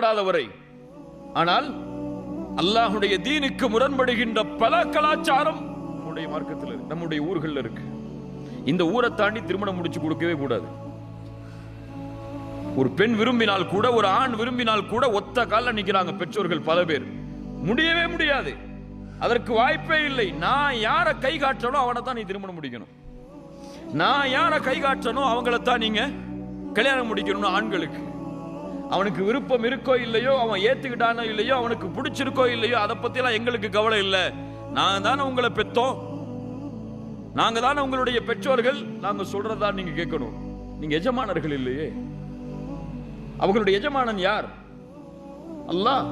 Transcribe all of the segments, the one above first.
முரண்படாதவரை ஆனால் அல்லாஹுடைய தீனுக்கு முரண்படுகின்ற பல கலாச்சாரம் நம்முடைய மார்க்கத்தில் இருக்கு நம்முடைய ஊர்களில் இருக்கு. இந்த ஊரை தாண்டி திருமணம் முடிச்சு கொடுக்கவே கூடாது. ஒரு பெண் விரும்பினால் கூட ஒரு ஆண் விரும்பினால் கூட ஒத்த கால நிக்கிறாங்க பெற்றோர்கள் பல பேர். முடியவே முடியாது. அதற்கு வாய்ப்பே இல்லை. நான் யாரை கை காட்டணும் அவனை தான் நீ திருமணம் முடிக்கணும். நான் யாரை கை காட்டணும் அவங்கள தான் நீங்க கல்யாணம் முடிக்கணும்னு ஆண்களுக்கு. அவனுக்கு விருப்பம் இருக்கோ இல்லையோ அவன் ஏத்துக்கிட்டானோ இல்லையோ அவனுக்கு பிடிச்சிருக்கோ இல்லையோ அதை பத்திலாம் எங்களுக்கு கவலை இல்லை. நாங்க தானே உங்களை பெத்தோம். நாங்க தானே உங்களுடைய பெற்றோர்கள். நாங்க சொல்றதா நீங்க கேட்கணும். நீங்க எஜமானர்கள் இல்லையே. அவர்களுடைய எஜமானன் யார்? அல்லாஹ்.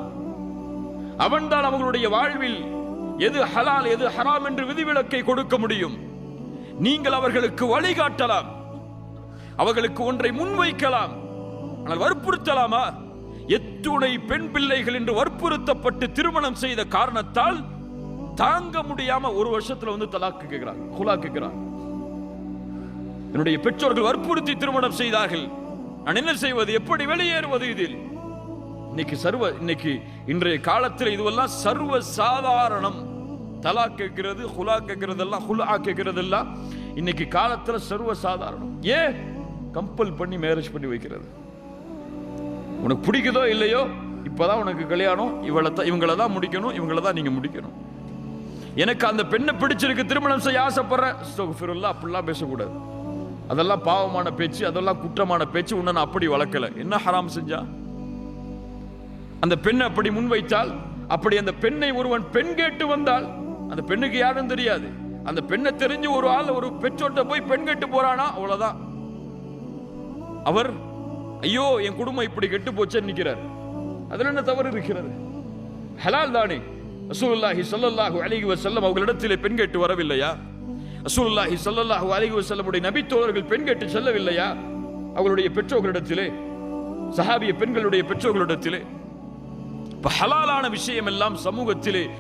அவன்தான் அவர்களுடைய வாழ்வில் எது ஹலால் எது ஹராம் என்று விதிவிலக்கை கொடுக்க முடியும். நீங்கள் அவர்களுக்கு வழிகாட்டலாம். அவர்களுக்கு ஒன்றை முன்வைக்கலாம். ஆனால் வற்புறுத்தலாமா? எத்துணை பெண் பிள்ளைகள் என்று வற்புறுத்தப்பட்டு திருமணம் செய்த காரணத்தால் தாங்க முடியாம ஒரு வருஷத்துல வந்து தலாக்கு கேட்கிறார் குலா கேட்கிறார். என்னுடைய பெற்றோர்கள் வற்புறுத்தி திருமணம் செய்தார்கள். நான் என்ன செய்வது? எப்படி வெளியேறுவது இதில்? இன்னைக்கு சர்வ இன்னைக்கு இன்றைய காலத்தில் இதுவெல்லாம் சர்வ சாதாரணம் தலா கேட்கிறது ஹுலா கேட்கிறது எல்லாம் ஹுலா கேட்கிறது எல்லாம் இன்னைக்கு காலத்துல சர்வ சாதாரணம் ஏன்? கம்பல் பண்ணி மேரேஜ் பண்ணி வைக்கிறது. உனக்கு பிடிக்குதோ இல்லையோ இப்போதான் உனக்கு கல்யாணம். இவளை தான் இவங்கள தான் முடிக்கணும் இவங்கள தான் நீங்கள் முடிக்கணும். எனக்கு அந்த பெண்ணை பிடிச்சிருக்கு திருமணம் செய்ய ஆசைப்படுறேன். அஸ்தக்ஃபிருல்லாஹ், அப்படிலாம் பேசக்கூடாது. அதெல்லாம் பாவமான பேச்சு அதெல்லாம் குற்றமான பேச்சு உன்னை நான் அப்படி வளர்க்கல. என்ன ஹராம் செஞ்சா? அந்த பெண்ணை அப்படி முன்வைத்தால் அப்படி அந்த பெண்ணை ஒருவன் பெண் கேட்டு வந்தால் அந்த பெண்ணுக்கு யாரும் தெரியாது. அந்த பெண்ணை தெரிஞ்சு ஒரு ஆள் ஒரு பெற்றோட்ட போய் பெண் கேட்டு போறானா? அவ்வளவுதான். அவர் ஐயோ என் குடும்பம் இப்படி கெட்டு போச்சேன்னு நிற்கிறார் அதில் என்ன தவறு இருக்கிறது? ஹலால் தானே? ரசூலுல்லாஹி சல்லல்லாஹு அலிஹி வசல்லம் அவர்களிடத்திலே பெண் கேட்டு வரவில்லையா? ரசூலுல்லாஹி சல்லல்லாஹு அலிஹி வசல்லமுடைய நபித்தோழர்கள் பெண் கேட்டு செல்லவில்லையா? அவர்களுடைய பெற்றோர்களிடத்திலே சஹாபிய பெண்களுடைய பெற்றோர்களிடத்திலே. ஹலாலான விஷயம் எல்லாம் சமூகத்திலே